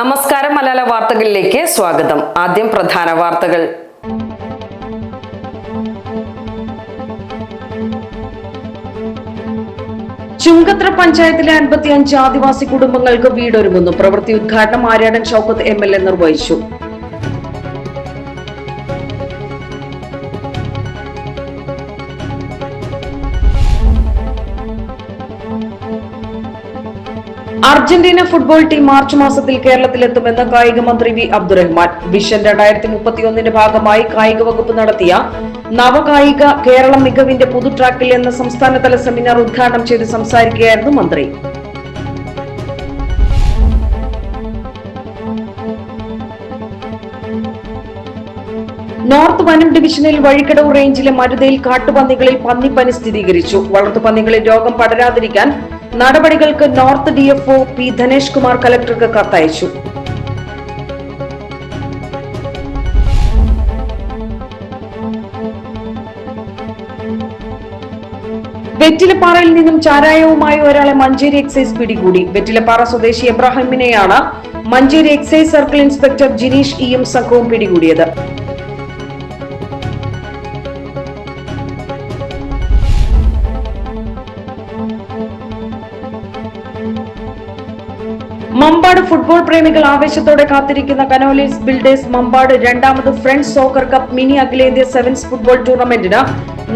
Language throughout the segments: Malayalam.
നമസ്കാരം മലയാള വാർത്തകളിലേക്ക് സ്വാഗതം. ആദ്യം പ്രധാന വാർത്തകൾ. ചുങ്കത്ര പഞ്ചായത്തിലെ അൻപത്തിയഞ്ച് ആദിവാസി കുടുംബങ്ങൾക്ക് വീടൊരുങ്ങുന്നു. പ്രവൃത്തി ഉദ്ഘാടനം Aryadan Shoukath M L A നിർവഹിച്ചു. അർജന്റീന ഫുട്ബോൾ ടീം മാർച്ച് മാസത്തിൽ കേരളത്തിലെത്തുമെന്ന് കായിക മന്ത്രി വി അബ്ദുറഹ്മാൻ. വിഷൻ രണ്ടായിരത്തി മുപ്പത്തിയൊന്നിന്റെ ഭാഗമായി കായിക വകുപ്പ് നടത്തിയ നവകായിക കേരളം മികവിന്റെ പുതു ട്രാക്കിൽ എന്ന സംസ്ഥാനതല സെമിനാർ ഉദ്ഘാടനം ചെയ്ത് സംസാരിക്കുകയായിരുന്നു മന്ത്രി. നോർത്ത് വനം ഡിവിഷനിൽ വഴിക്കടവ് റേഞ്ചിലെ മരുതയിൽ കാട്ടുപന്നികളിൽ പന്നിപ്പനി സ്ഥിരീകരിച്ചു. വളർത്തുപന്നികളിൽ രോഗം പടരാതിരിക്കാൻ നടപടികൾക്ക് north DFO P Dhanesh Kumar കലക്ടർക്ക് കത്തയച്ചു. വെറ്റിലപ്പാറയിൽ നിന്നും ചാരായവുമായി ഒരാളെ മഞ്ചേരി എക്സൈസ് പിടികൂടി. വെറ്റിലപ്പാറ സ്വദേശി എബ്രാഹിമിനെയാണ് Manjeri excise circle inspector Jineesh ഇയും സംഘവും പിടികൂടിയത്. മമ്പാട് ഫുട്ബോൾ പ്രേമികൾ ആവേശത്തോടെ കാത്തിരിക്കുന്ന കനോലീസ് ബിൽഡേഴ്സ് മമ്പാട് രണ്ടാമത് ഫ്രണ്ട്സ് സോക്കർ കപ്പ് മിനി അഖിലേന്ത്യാ സെവൻസ് ഫുട്ബോൾ ടൂർണമെന്റിന്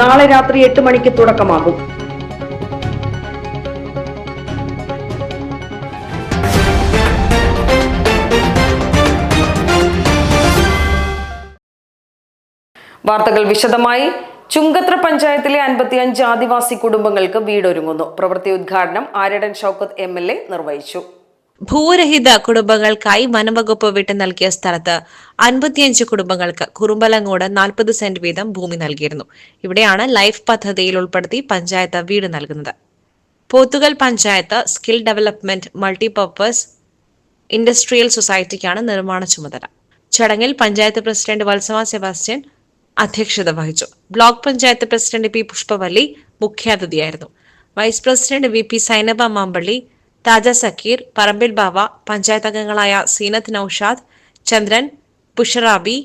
നാളെ രാത്രി എട്ട് മണിക്ക് തുടക്കമാകും. വാർത്തകൾ വിശദമായി. ചുങ്കത്ര പഞ്ചായത്തിലെ അൻപത്തിയഞ്ച് ആദിവാസി കുടുംബങ്ങൾക്ക് വീടൊരുങ്ങുന്നു. പ്രവൃത്തി ഉദ്ഘാടനം ആര്യടൻ ഷൗക്കത്ത് എ നിർവഹിച്ചു. ഭൂരഹിത കുടുംബങ്ങൾക്കായി വനംവകുപ്പ് വിട്ടു നൽകിയ സ്ഥലത്ത് അൻപത്തിയഞ്ച് കുടുംബങ്ങൾക്ക് കുറുമ്പലങ്ങോട് നാൽപ്പത് സെന്റ് വീതം ഭൂമി നൽകിയിരുന്നു. ഇവിടെയാണ് ലൈഫ് പദ്ധതിയിൽ ഉൾപ്പെടുത്തി പഞ്ചായത്ത് വീട് നൽകുന്നത്. Pothukal panchayat skill development multipurpose industrial സൊസൈറ്റിക്കാണ് നിർമ്മാണ ചുമതല. ചടങ്ങിൽ പഞ്ചായത്ത് പ്രസിഡന്റ് വത്സവ സെബാസ്റ്റ്യൻ അധ്യക്ഷത വഹിച്ചു. Block panchayat president P Pushpavalli മുഖ്യാതിഥിയായിരുന്നു. Vice president V P Sainaba Mampally Thaja Sakkeer Parambil Bava panchayat അംഗങ്ങളായ സീനത്ത് നൌഷാദ് ചന്ദ്രൻ പുഷറാബി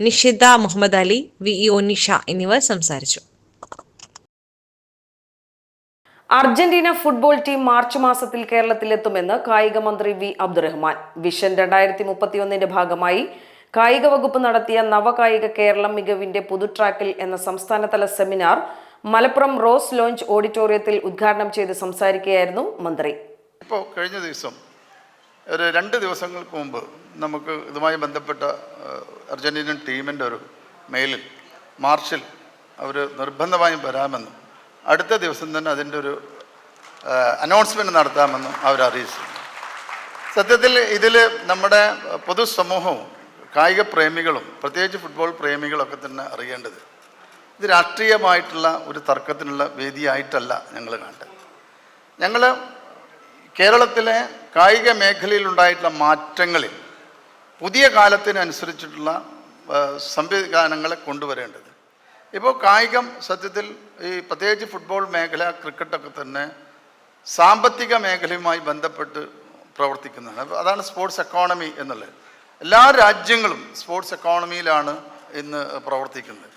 നിഷിദ മുഹമ്മദ് അലി വി ഇ ഒനിഷ എന്നിവർ സംസാരിച്ചു. അർജന്റീന ഫുട്ബോൾ ടീം മാർച്ച് മാസത്തിൽ കേരളത്തിലെത്തുമെന്ന് കായിക മന്ത്രി വി അബ്ദുറഹ്മാൻ. വിഷൻ രണ്ടായിരത്തി മുപ്പത്തിയൊന്നിന്റെ ഭാഗമായി കായിക വകുപ്പ് നടത്തിയ നവകായിക കേരളം മികവിന്റെ പുതു ട്രാക്കിൽ എന്ന സംസ്ഥാനതല സെമിനാർ മലപ്പുറം റോസ് ലോഞ്ച് ഓഡിറ്റോറിയത്തിൽ ഉദ്ഘാടനം ചെയ്ത് സംസാരിക്കുകയായിരുന്നു മന്ത്രി. ഇപ്പോൾ കഴിഞ്ഞ ദിവസം ഒരു രണ്ട് ദിവസങ്ങൾക്ക് മുമ്പ് നമുക്ക് ഇതുമായി ബന്ധപ്പെട്ട അർജന്റീനിയൻ ടീമിന്റെ ഒരു മെയിലിൽ മാർച്ചിൽ അവർ നിർബന്ധമായും വരാമെന്നും അടുത്ത ദിവസം തന്നെ അതിന്റെ ഒരു അനൗൺസ്മെന്റ് നടത്താമെന്നും അവർ അറിയിച്ചു. സത്യത്തിൽ ഇതിൽ നമ്മുടെ പൊതുസമൂഹവും കായിക പ്രേമികളും പ്രത്യേകിച്ച് ഫുട്ബോൾ പ്രേമികളൊക്കെ തന്നെ അറിയേണ്ടത് ഇത് രാഷ്ട്രീയമായിട്ടുള്ള ഒരു തർക്കത്തിനുള്ള വേദിയായിട്ടല്ല ഞങ്ങൾ കണ്ടത് ഞങ്ങൾ കേരളത്തിലെ കായിക മേഖലയിൽ ഉണ്ടായിട്ടുള്ള മാറ്റങ്ങളിൽ പുതിയ കാലത്തിനനുസരിച്ചിട്ടുള്ള സംവിധാനങ്ങളെ കൊണ്ടുവരേണ്ടത്. ഇപ്പോൾ കായികം സത്യത്തിൽ ഈ പ്രത്യേകിച്ച് ഫുട്ബോൾ മേഖല ക്രിക്കറ്റൊക്കെ തന്നെ സാമ്പത്തിക മേഖലയുമായി ബന്ധപ്പെട്ട് പ്രവർത്തിക്കുന്നതാണ്. അതാണ് സ്പോർട്സ് എക്കോണമി എന്നുള്ളത്. എല്ലാ രാജ്യങ്ങളും സ്പോർട്സ് എക്കോണമിയിലാണ് ഇന്ന് പ്രവർത്തിക്കുന്നത്.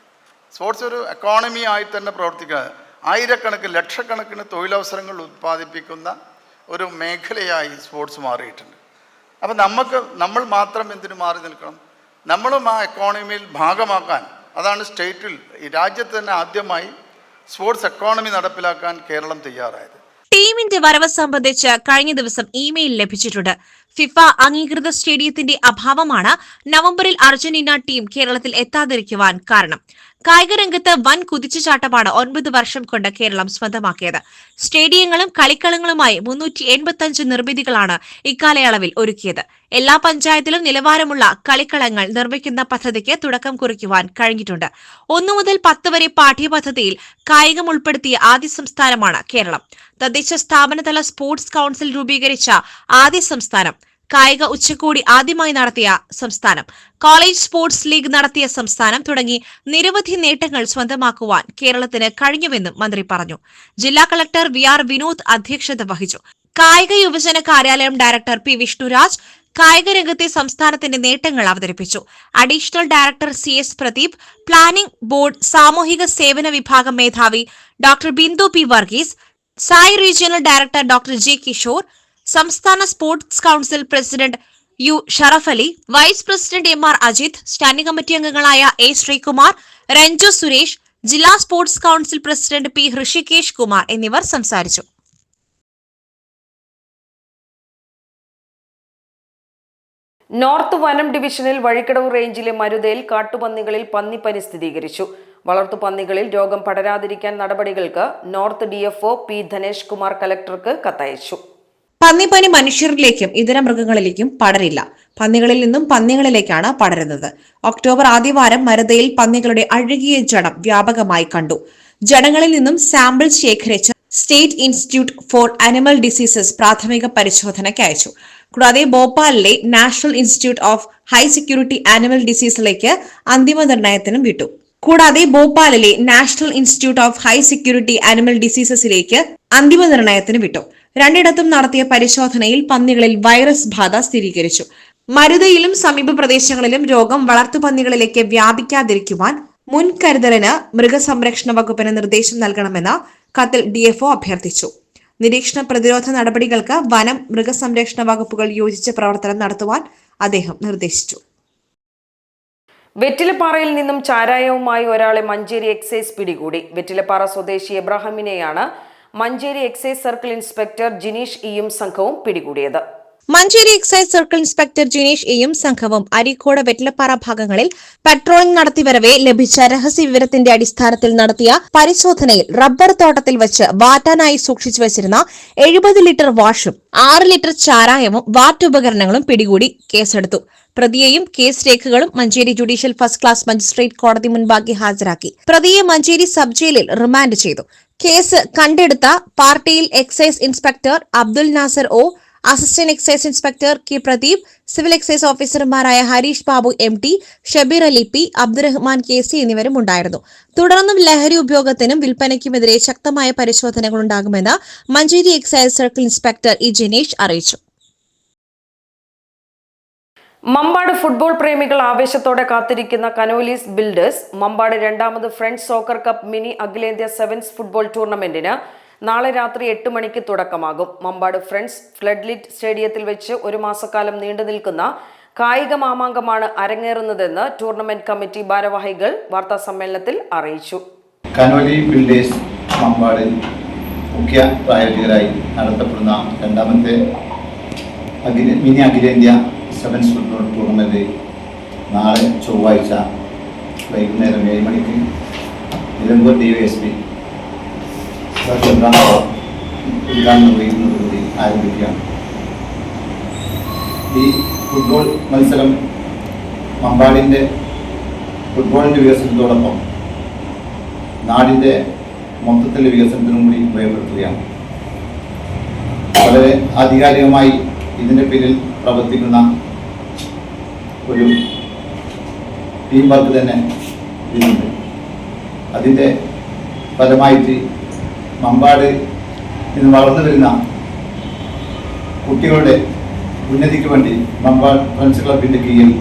സ്പോർട്സ് ഒരു എക്കോണമി ആയി തന്നെ പ്രവർത്തിക്കുക. ആയിരക്കണക്കിന് ലക്ഷക്കണക്കിന് തൊഴിലവസരങ്ങൾ ഉത്പാദിപ്പിക്കുന്ന ഒരു മേഖലയായി സ്പോർട്സ് മാറിയിട്ടുണ്ട്. അപ്പം നമുക്ക് നമ്മൾ മാത്രം എന്തിനു മാറി നിൽക്കണം? നമ്മളും ആ എക്കോണമിയിൽ ഭാഗമാക്കാൻ അതാണ് സ്റ്റേറ്റിൽ രാജ്യത്ത് തന്നെ ആദ്യമായി സ്പോർട്സ് എക്കോണമി നടപ്പിലാക്കാൻ കേരളം തയ്യാറായത്. ടീമിന്റെ വരവ് സംബന്ധിച്ച് കഴിഞ്ഞ ദിവസം ഇമെയിൽ ലഭിച്ചിട്ടുണ്ട്. ഫിഫ അംഗീകൃത സ്റ്റേഡിയത്തിന്റെ അഭാവമാണ് നവംബറിൽ അർജന്റീന ടീം കേരളത്തിൽ എത്താതിരിക്കുവാൻ കാരണം. കായിക രംഗത്ത് വൻ കുതിച്ചുചാട്ടമാണ് ഒൻപത് വർഷം കൊണ്ട് കേരളം സ്വന്തമാക്കിയത്. സ്റ്റേഡിയങ്ങളും കളിക്കളങ്ങളുമായി മുന്നൂറ്റി എൺപത്തി നിർമ്മിതികളാണ് ഇക്കാലയളവിൽ ഒരുക്കിയത്. എല്ലാ പഞ്ചായത്തിലും നിലവാരമുള്ള കളിക്കളങ്ങൾ നിർമ്മിക്കുന്ന പദ്ധതിക്ക് തുടക്കം കുറിക്കുവാൻ കഴിഞ്ഞിട്ടുണ്ട്. ഒന്നു മുതൽ പത്ത് വരെ പാഠ്യപദ്ധതിയിൽ കായികം ഉൾപ്പെടുത്തിയ ആദ്യ സംസ്ഥാനമാണ് കേരളം. തദ്ദേശ സ്ഥാപനതല സ്പോർട്സ് കൌൺസിൽ രൂപീകരിച്ച ആദ്യ സംസ്ഥാനം. കായിക ഉച്ചകോടി ആദ്യമായി നടത്തിയ സംസ്ഥാനം. കോളേജ് സ്പോർട്സ് ലീഗ് നടത്തിയ സംസ്ഥാനം തുടങ്ങി നിരവധി നേട്ടങ്ങൾ സ്വന്തമാക്കുവാൻ കേരളത്തിന് കഴിഞ്ഞുവെന്നും മന്ത്രി പറഞ്ഞു. ജില്ലാ കളക്ടർ വി ആർ വിനോദ് അധ്യക്ഷത വഹിച്ചു. കായിക യുവജന കാര്യാലയം ഡയറക്ടർ പി വിഷ്ണുരാജ് കായിക രംഗത്തെ സംസ്ഥാനത്തിന്റെ നേട്ടങ്ങൾ അവതരിപ്പിച്ചു. Additional director C S Pradeep planning board സാമൂഹിക സേവന വിഭാഗം മേധാവി doctor Bindu P Varghese SAI regional director doctor J Kishore സംസ്ഥാന sports council president U Sharaf Ali vice president M R Ajith standing committee അംഗങ്ങളായ എ ശ്രീകുമാർ രഞ്ജു സുരേഷ് ജില്ലാ sports council president P Hrishikesh Kumar എന്നിവർ സംസാരിച്ചു. നോർത്ത് വനം ഡിവിഷനിൽ വഴിക്കടവ് റേഞ്ചിലെ മരുതയിൽ കാട്ടുപന്നികളിൽ പന്നിപ്പനി സ്ഥിരീകരിച്ചു. വളർത്തുപന്നികളിൽ രോഗം പടരാതിരിക്കാൻ നടപടികൾക്ക് north DFO P Dhanesh Kumar കലക്ടർക്ക് കത്തയച്ചു. പന്നിപ്പനി മനുഷ്യരിലേക്കും ഇതര മൃഗങ്ങളിലേക്കും പടരില്ല. പന്നികളിൽ നിന്നും പന്നികളിലേക്കാണ് പടരുന്നത്. ഒക്ടോബർ ആദ്യവാരം മരുതയിൽ പന്നികളുടെ അഴുകിയ ജടം വ്യാപകമായി കണ്ടു. ജടങ്ങളിൽ നിന്നും സാമ്പിൾ ശേഖരിച്ച് state institute for animal diseases പ്രാഥമിക പരിശോധനയ്ക്ക് അയച്ചു. കൂടാതെ ഭോപ്പാലിലെ national institute of high security animal ഡിസീസിലേക്ക് അന്തിമ നിർണയത്തിനും വിട്ടു. കൂടാതെ ഭോപ്പാലിലെ national institute of high security animal ഡിസീസസിലേക്ക് അന്തിമ നിർണയത്തിന് വിട്ടു. രണ്ടിടത്തും നടത്തിയ പരിശോധനയിൽ പന്നികളിൽ വൈറസ് ബാധ സ്ഥിരീകരിച്ചു. മരുതയിലും സമീപ പ്രദേശങ്ങളിലും രോഗം വളർത്തുപന്നികളിലേക്ക് വ്യാപിക്കാതിരിക്കുവാൻ മുൻകരുതലിന് മൃഗസംരക്ഷണ വകുപ്പിന് നിർദ്ദേശം നൽകണമെന്ന് കത്തിൽ ഡിഎഫ്ഒ അഭ്യർത്ഥിച്ചു. നിരീക്ഷണ പ്രതിരോധ നടപടികൾക്ക് വനം മൃഗസംരക്ഷണ വകുപ്പുകൾ യോജിച്ച പ്രവർത്തനം നടത്തുവാൻ അദ്ദേഹം നിർദ്ദേശിച്ചു. വെറ്റിലപ്പാറയിൽ നിന്നും ചാരായവുമായി ഒരാളെ മഞ്ചേരി എക്സൈസ് പിടികൂടി. വെറ്റിലപ്പാറ സ്വദേശി എബ്രാഹിമിനെയാണ് Manjeri excise circle inspector Jineesh ഇയും സംഘവും പിടികൂടിയത്. Manjeri excise circle inspector Jineesh എയും സംഘവും അരീക്കോട് വെറ്റിലപ്പാറ ഭാഗങ്ങളിൽ പെട്രോളിംഗ് നടത്തിവരവേ ലഭിച്ച രഹസ്യ വിവരത്തിന്റെ അടിസ്ഥാനത്തിൽ നടത്തിയ പരിശോധനയിൽ റബ്ബർ തോട്ടത്തിൽ വെച്ച് വാറ്റാനായി സൂക്ഷിച്ചു വച്ചിരുന്ന എഴുപത് ലിറ്റർ വാഷും ആറ് ലിറ്റർ ചാരായവും വാറ്റുപകരണങ്ങളും പിടികൂടി കേസെടുത്തു. പ്രതിയെയും കേസ് രേഖകളും Manjeri judicial first class magistrate കോടതി മുൻപാകെ ഹാജരാക്കി. പ്രതിയെ മഞ്ചേരി സബ് ജയിലിൽ റിമാൻഡ് ചെയ്തു. കേസ് കണ്ടെടുത്ത പാർട്ടിയിൽ excise inspector Abdul Nasar O assistant excise inspector K Pradeep civil excise ഓഫീസർമാരായ Harish Babu M T Shabeer Ali P Abdurahman K C എന്നിവരും ഉണ്ടായിരുന്നു. തുടർന്നും ലഹരി ഉപയോഗത്തിനും വിൽപ്പനയ്ക്കുമെതിരെ ശക്തമായ പരിശോധനകൾ ഉണ്ടാകുമെന്ന് Manjeri excise circle inspector E Jinesh അറിയിച്ചു. മമ്പാട് ഫുട്ബോൾ പ്രേമികൾ ആവേശത്തോടെ കാത്തിരിക്കുന്ന കനോലീസ് ബിൽഡേഴ്സ് മമ്പാട് രണ്ടാമത് ഫ്രണ്ട്സ് സോക്കർ കപ്പ് മിനി അഖിലേന്ത്യാ സെവൻസ് ഫുട്ബോൾ ടൂർണമെന്റിന് നാളെ രാത്രി എട്ട് മണിക്ക് തുടക്കമാകും. മമ്പാട് ഫ്രണ്ട്സ് ഫ്ലഡ്ലിറ്റ് സ്റ്റേഡിയത്തിൽ വെച്ച് ഒരു മാസക്കാലം നീണ്ടു നിൽക്കുന്ന കായിക മാമാങ്കമാണ് അരങ്ങേറുന്നതെന്ന് ടൂർണമെന്റ് കമ്മിറ്റി ഭാരവാഹികൾ വാർത്താ സമ്മേളനത്തിൽ അറിയിച്ചു. കനോലി ബിൽഡേഴ്സ് മമ്പാടിൽ മുഖ്യ പ്രായോജകരായി നടത്തപ്പെടുന്ന രണ്ടാമത്തെ മിനി അഖിലേന്ത്യാ സെവൻസ് ഫുട്ബോൾ ടൂർണമെന്റ് നാളെ ചൊവ്വാഴ്ച വൈകുന്നേരം ഏഴ് മണിക്ക് Nilambur D Y S P ഉദ്ഘാടനം നിർവഹിക്കുന്നതോടുകൂടി ആരംഭിക്കുകയാണ്. ഈ ഫുട്ബോൾ മത്സരം മമ്പാടിന്റെ ഫുട്ബോളിന്റെ വികസനത്തോടൊപ്പം നാടിന്റെ മൊത്തത്തിലെ വികസനത്തിനും കൂടി ഉപയോഗപ്പെടുത്തുകയാണ്. വളരെ ആധികാരികമായി ഇതിന്റെ പിന്നിൽ പ്രവർത്തിക്കുന്ന ഒരു ടീം വർക്ക് തന്നെ ഇതിനുണ്ട് അതിന്റെ ഫലമായിട്ട് മമ്പാട് ഇന്ന് വളർന്നു വരുന്ന കുട്ടികളുടെ ഉന്നതിക്ക് വേണ്ടി മമ്പാട് ഫ്രണ്ട്സ് ക്ലബിന്റെ കീഴിൽ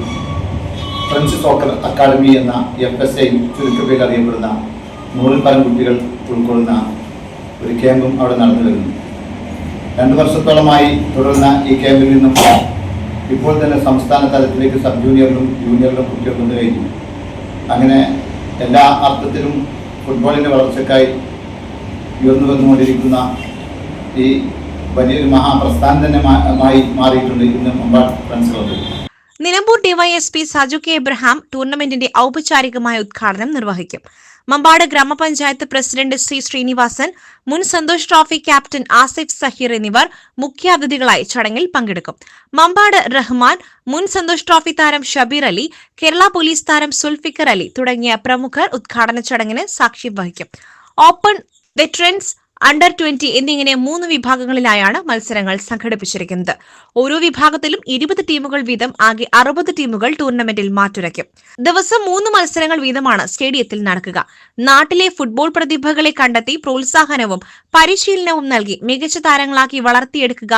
ഫ്രണ്ട്സ് സോക്കർ അക്കാദമി എന്ന എഫ് എസ് ഐ ചുരുക്കപ്പേരിൽ അറിയപ്പെടുന്ന നൂറിൽ പരം കുട്ടികൾ ഉൾക്കൊള്ളുന്ന ഒരു ക്യാമ്പും അവിടെ നടന്നു വരുന്നു. രണ്ട് വർഷത്തോളമായി തുടർന്ന ഈ ക്യാമ്പിൽ നിന്നും ഇപ്പോൾ തന്നെ സംസ്ഥാന തലത്തിലേക്ക് സബ് ജൂനിയറിലും ജൂനിയറിലും കുട്ടികൾ കഴിഞ്ഞു. അങ്ങനെ എല്ലാ അർത്ഥത്തിലും ഫുട്ബോളിന്റെ വളർച്ചയ്ക്കായി ഉയർന്നു വന്നുകൊണ്ടിരിക്കുന്ന ഈ വലിയൊരു മഹാപ്രസ്ഥാനം തന്നെ മാറിയിട്ടുണ്ട് ഇന്ന് Mampad friends club Nilambur DYSP Saju K Abraham ടൂർണമെന്റിന്റെ ഔപചാരികമായ ഉദ്ഘാടനം നിർവഹിക്കും. മമ്പാട് ഗ്രാമപഞ്ചായത്ത് പ്രസിഡന്റ് സി ശ്രീനിവാസൻ മുൻ സന്തോഷ് ട്രോഫി ക്യാപ്റ്റൻ ആസിഫ് സഹീർ എന്നിവർ മുഖ്യാതിഥികളായി ചടങ്ങിൽ പങ്കെടുക്കും. മമ്പാട് റഹ്മാൻ മുൻ സന്തോഷ് ട്രോഫി താരം ഷബീർ അലി കേരള പോലീസ് താരം സുൽഫിക്കർ അലി തുടങ്ങിയ പ്രമുഖർ ഉദ്ഘാടന ചടങ്ങിന് സാക്ഷ്യം വഹിക്കും. ഓപ്പൺ വെറ്ററൻസ് അണ്ടർ ട്വന്റി എന്നിങ്ങനെ മൂന്ന് വിഭാഗങ്ങളിലായാണ് മത്സരങ്ങൾ സംഘടിപ്പിച്ചിരിക്കുന്നത്. ഓരോ വിഭാഗത്തിലും ഇരുപത് ടീമുകൾ വീതം ആകെ അറുപത് ടീമുകൾ ടൂർണമെന്റിൽ മാറ്റുരയ്ക്കും. ദിവസം മൂന്ന് മത്സരങ്ങൾ വീതമാണ് സ്റ്റേഡിയത്തിൽ നടക്കുക. നാട്ടിലെ ഫുട്ബോൾ പ്രതിഭകളെ കണ്ടെത്തി പ്രോത്സാഹനവും പരിശീലനവും നൽകി മികച്ച താരങ്ങളാക്കി വളർത്തിയെടുക്കുക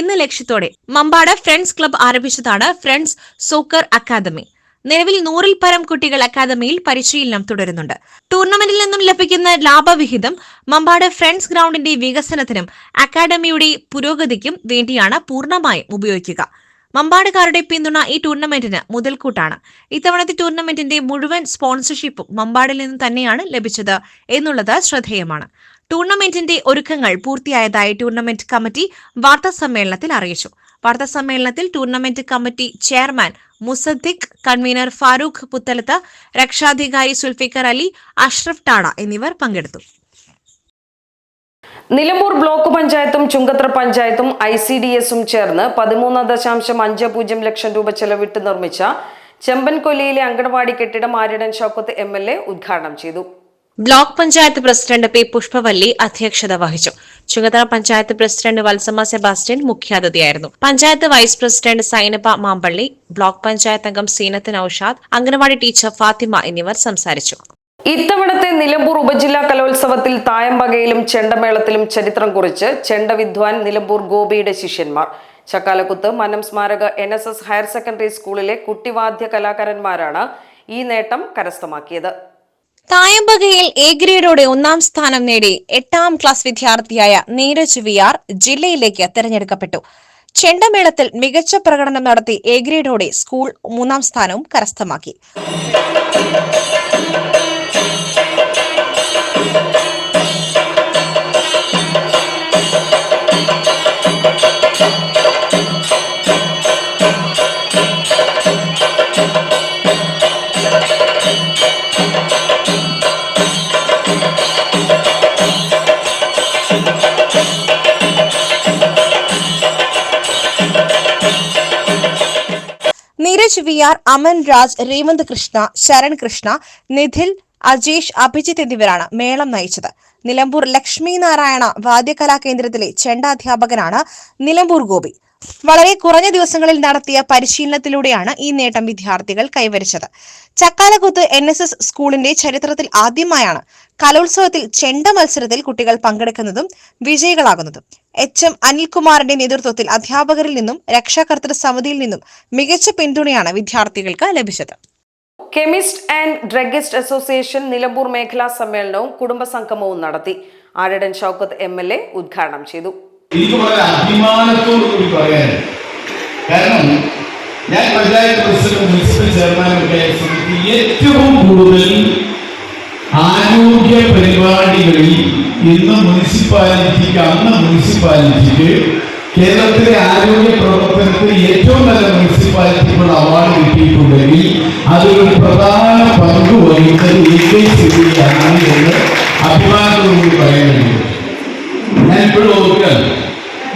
എന്ന ലക്ഷ്യത്തോടെ മമ്പാട് ഫ്രണ്ട്സ് ക്ലബ് ആരംഭിച്ചതാണ് ഫ്രണ്ട്സ് സോക്കർ അക്കാദമി. നിലവിൽ നൂറിൽ പരം കുട്ടികൾ അക്കാദമിയിൽ പരിശീലനം തുടരുന്നുണ്ട്. ടൂർണമെന്റിൽ നിന്നും ലഭിക്കുന്ന ലാഭവിഹിതം മമ്പാട് ഫ്രണ്ട്സ് ഗ്രൗണ്ടിന്റെ വികസനത്തിനും അക്കാദമിയുടെ പുരോഗതിക്കും വേണ്ടിയാണ് പൂർണമായും ഉപയോഗിക്കുക. മമ്പാടുകാരുടെ പിന്തുണ ഈ ടൂർണമെന്റിന് മുതൽക്കൂട്ടാണ്. ഇത്തവണത്തെ ടൂർണമെന്റിന്റെ മുഴുവൻ സ്പോൺസർഷിപ്പും മമ്പാടിൽ നിന്ന് തന്നെയാണ് ലഭിച്ചത് എന്നുള്ളത് ശ്രദ്ധേയമാണ്. ടൂർണമെന്റിന്റെ ഒരുക്കങ്ങൾ പൂർത്തിയായതായി ടൂർണമെന്റ് കമ്മിറ്റി വാർത്താ സമ്മേളനത്തിൽ അറിയിച്ചു. വാർത്താ സമ്മേളനത്തിൽ tournament committee chairman Musaddiq convener Farooq Puthalath രക്ഷാധികാരി സുൽഫിക്കർ അലി അഷ്റഫ് ടാണ എന്നിവർ പങ്കെടുത്തു. നിലമ്പൂർ ബ്ലോക്ക് പഞ്ചായത്തും ചുങ്കത്ര പഞ്ചായത്തും ഐ സി ഡി എസും ചേർന്ന് പതിമൂന്ന് ദശാംശം അഞ്ച് പൂജ്യം ലക്ഷം രൂപ ചെലവിട്ട് നിർമ്മിച്ച ചെമ്പൻകൊല്ലിയിലെ അങ്കണവാടി കെട്ടിടം Aryadan Shoukath M L A ഉദ്ഘാടനം ചെയ്തു. Block panchayat president P Pushpavalli അധ്യക്ഷത വഹിച്ചു. Chungathara panchayat president Valsamma Sebastian മുഖ്യാതിഥിയായിരുന്നു. Panchayat vice president Sainaba Mampally block panchayat അംഗം സീനത്ത് നൌഷാദ് അംഗനവാടി ടീച്ചർ ഫാത്തിമ എന്നിവർ സംസാരിച്ചു. ഇത്തവണത്തെ നിലമ്പൂർ ഉപജില്ലാ കലോത്സവത്തിൽ തായമ്പകയിലും ചെണ്ടമേളത്തിലും ചരിത്രം കുറിച്ച് ചെണ്ട വിദ്വാൻ നിലമ്പൂർ ഗോപിയുടെ ശിഷ്യന്മാർ. ചക്കാലക്കുത്ത് മനം സ്മാരക N S S higher secondary സ്കൂളിലെ കുട്ടിവാദ്യ കലാകാരന്മാരാണ് ഈ നേട്ടം കരസ്ഥമാക്കിയത്. തായമ്പകയിൽ എ ഗ്രേഡോടെ ഒന്നാം സ്ഥാനം നേടി എട്ടാം ക്ലാസ് വിദ്യാർത്ഥിയായ നീരജ് വി ആർ ജില്ലയിലേക്ക് തിരഞ്ഞെടുക്കപ്പെട്ടു. ചെണ്ടമേളത്തിൽ മികച്ച പ്രകടനം നടത്തി എ ഗ്രേഡോടെ സ്കൂൾ മൂന്നാം സ്ഥാനവും കരസ്ഥമാക്കി. വി ആർ അമൻ രാജ് രേവന്ത് കൃഷ്ണ ശരൺ കൃഷ്ണ നിധിൽ അജേഷ് അഭിജിത്ത് എന്നിവരാണ് മേളം നയിച്ചത്. നിലമ്പൂർ ലക്ഷ്മി നാരായണ വാദ്യകലാ കേന്ദ്രത്തിലെ ചെണ്ടാധ്യാപകനാണ് നിലമ്പൂർ ഗോപി. വളരെ കുറഞ്ഞ ദിവസങ്ങളിൽ നടത്തിയ പരിശീലനത്തിലൂടെയാണ് ഈ നേട്ടം വിദ്യാർത്ഥികൾ കൈവരിച്ചത്. ചക്കാലക്കുത്ത് എൻ എസ് എസ് സ്കൂളിന്റെ ചരിത്രത്തിൽ ആദ്യമായാണ് കലോത്സവത്തിൽ ചെണ്ട മത്സരത്തിൽ കുട്ടികൾ പങ്കെടുക്കുന്നതും വിജയികളാകുന്നതും. എച്ച് എം അനിൽകുമാറിന്റെ നേതൃത്വത്തിൽ അധ്യാപകരിൽ നിന്നും രക്ഷാകർത്തൃ സമിതിയിൽ നിന്നും മികച്ച പിന്തുണയാണ് വിദ്യാർത്ഥികൾക്ക് ലഭിച്ചത്. Chemist and druggist association Nilambur മേഖലാ സമ്മേളനവും കുടുംബസംഗമവും നടത്തി. Aryadan Shoukath M L A ഉദ്ഘാടനം ചെയ്തു. എനിക്ക് വളരെ അഭിമാനത്തോടു കൂടി പറയാൻ കാരണം ഞാൻ പഞ്ചായത്ത് പ്രസിഡന്റ് മുനിസിപ്പൽ ചെയർമാനൊക്കെ സമിതി ഏറ്റവും കൂടുതൽ ആരോഗ്യ പരിപാടികളിൽ ഇന്ന് മുനിസിപ്പാലിറ്റിക്ക് അന്ന് മുനിസിപ്പാലിറ്റിക്ക് കേരളത്തിലെ ആരോഗ്യ പ്രവർത്തനത്തിൽ ഏറ്റവും നല്ല മുനിസിപ്പാലിറ്റിക്കുള്ള അവാർഡ് കിട്ടിയിട്ടുണ്ടെങ്കിൽ അതൊരു പ്രധാന പങ്ക് ഈ കെ സിബിയാണ് എന്ന് അഭിമാനത്തോടുകൂടി പറയുന്നുണ്ട്. ഞാൻ ഇപ്പോഴും ഓർക്കുകയാണ്.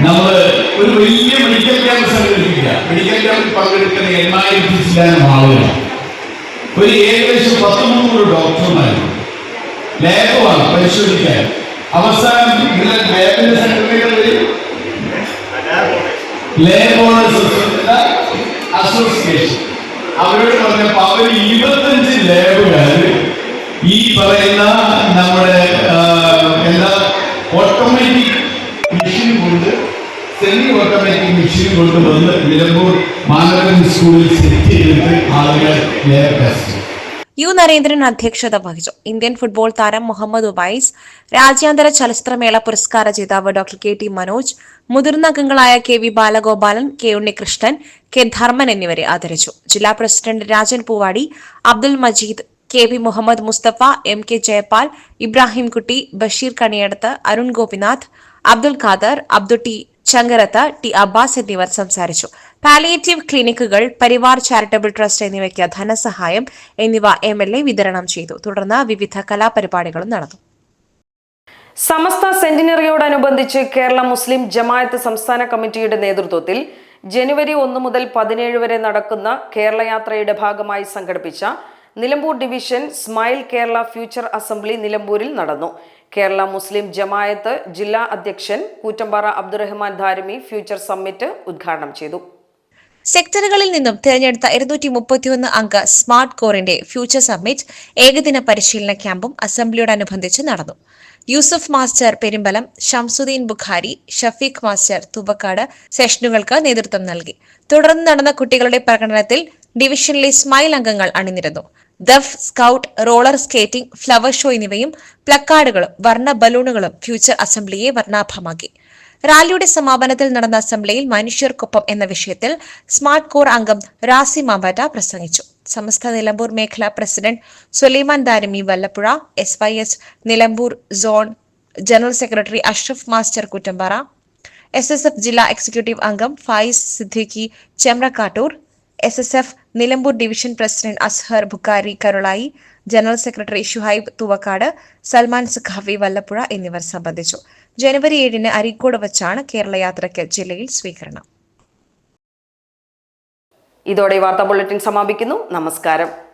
നമ്മൾ ഒരു വലിയ മെഡിക്കൽ ക്യാമ്പ് സംഘടിപ്പിക്കുക. മെഡിക്കൽ ക്യാമ്പിൽ പങ്കെടുക്കുന്ന എണ്ണായിരത്തി ചില്ലാനും ആളുകൾ ഒരു ഏകദേശം പത്ത് മുന്നൂറ് ഡോക്ടർമാർ ലാബുമാണ് പരിശോധിക്കാൻ. അവസാനം നിങ്ങളുടെ ലാബിന്റെ സെക്രട്ടറികൾ ലാബ് ഓണേഴ്സ് അസോസിയേഷൻ അവരോട് പറഞ്ഞപ്പോൾ അവർ ഇരുപത്തഞ്ച് ലാബുകാർ ഈ പറയുന്ന നമ്മുടെ എന്താ ഓട്ടോമാറ്റിക് മെഷീൻ കൊണ്ട് യു നരേന്ദ്രൻ അധ്യക്ഷത വഹിച്ചു. ഇന്ത്യൻ ഫുട്ബോൾ താരം മുഹമ്മദ് ഉബൈസ് രാജ്യാന്തര ചലച്ചിത്രമേള പുരസ്കാര ജേതാവ് ഡോക്ടർ കെ ടി മനോജ് മുതിർന്ന അംഗങ്ങളായ K V Balagopalan K Unnikrishnan K Dharman എന്നിവരെ ആദരിച്ചു. ജില്ലാ president Rajan Poovadi Abdul Majeed K V Muhammad Musthafa M K Jayapal Ibrahim Kutty Basheer Kaniyadath Arun Gopinath Abdul Khader Abdutty Chankarath T Abbas എന്നിവർ സംസാരിച്ചു. പാലിയേറ്റീവ് ക്ലിനിക്കുകൾ പരിവാർ ചാരിറ്റബിൾ ട്രസ്റ്റ് എന്നിവയ്ക്ക് ധനസഹായം എന്നിവ എം എൽ എ വിതരണം ചെയ്തു. തുടർന്ന് വിവിധ കലാപരിപാടികളും നടന്നു. സമസ്ത സെന്റിനറിയോടനുബന്ധിച്ച് കേരള മുസ്ലിം ജമാഅത്ത് സംസ്ഥാന കമ്മിറ്റിയുടെ നേതൃത്വത്തിൽ ജനുവരി ഒന്ന് മുതൽ പതിനേഴ് വരെ നടക്കുന്ന കേരളയാത്രയുടെ ഭാഗമായി സംഘടിപ്പിച്ച Nilambur division smile Kerala future assembly നിലമ്പൂരിൽ നടന്നു. കേരള മുസ്ലിം ജമായത്ത് ജില്ലാ അധ്യക്ഷൻ കൂറ്റമ്പാറ അബ്ദുറഹ്മാൻ ധാരമി ഫ്യൂച്ചർ സമ്മിറ്റ് ഉദ്ഘാടനം ചെയ്തു. സെക്ടറുകളിൽ നിന്നും തിരഞ്ഞെടുത്ത ഇരുന്നൂറ്റി മുപ്പത്തിയൊന്ന് അംഗ സ്മാർട്ട് കോറിന്റെ ഫ്യൂച്ചർ സമ്മിറ്റ് ഏകദിന പരിശീലന ക്യാമ്പും അസംബ്ലിയോടനുബന്ധിച്ച് നടന്നു. യൂസഫ് മാസ്റ്റർ പെരുമ്പലം ഷംസുദ്ദീൻ ബുഖാരി ഷഫീഖ് മാസ്റ്റർ തുബക്കാട് സെഷനുകൾക്ക് നേതൃത്വം നൽകി. തുടർന്ന് നടന്ന കുട്ടികളുടെ പ്രകടനത്തിൽ ഡിവിഷനിലെ സ്മൈൽ അംഗങ്ങൾ അണിനിരന്നു. ദഫ് scout roller skating flower show എന്നിവയും പ്ലക്കാർഡുകളും വർണ ബലൂണുകളും ഫ്യൂച്ചർ അസംബ്ലിയെ വർണാഭമാക്കി. റാലിയുടെ സമാപനത്തിൽ നടന്ന അസംബ്ലിയിൽ മനുഷ്യർക്കൊപ്പം എന്ന വിഷയത്തിൽ സ്മാർട്ട് കോർ അംഗം റാസി മാമ്പാറ്റ പ്രസംഗിച്ചു. സമസ്ത നിലമ്പൂർ മേഖലാ president Sulaiman Darimi Vallappuzha S Y S Nilambur zone general secretary Ashraf master Kuttampara S S F ജില്ലാ എക്സിക്യൂട്ടീവ് അംഗം Faiz Siddiqui Chemrakkattur S S F Nilambur division president Azhar Bukhari Karulai general secretary Shuhaib Thuvakkad Salman Sukhavi Vallappuzha എന്നിവർ സംബന്ധിച്ചു. ജനുവരി ഏഴിന് അരീക്കോട് വച്ചാണ് കേരള യാത്രയ്ക്ക് ജില്ലയിൽ സ്വീകരണം. ഇതോടെ വാർത്താ ബുള്ളറ്റിൻ സമാപിക്കുന്നു. നമസ്കാരം.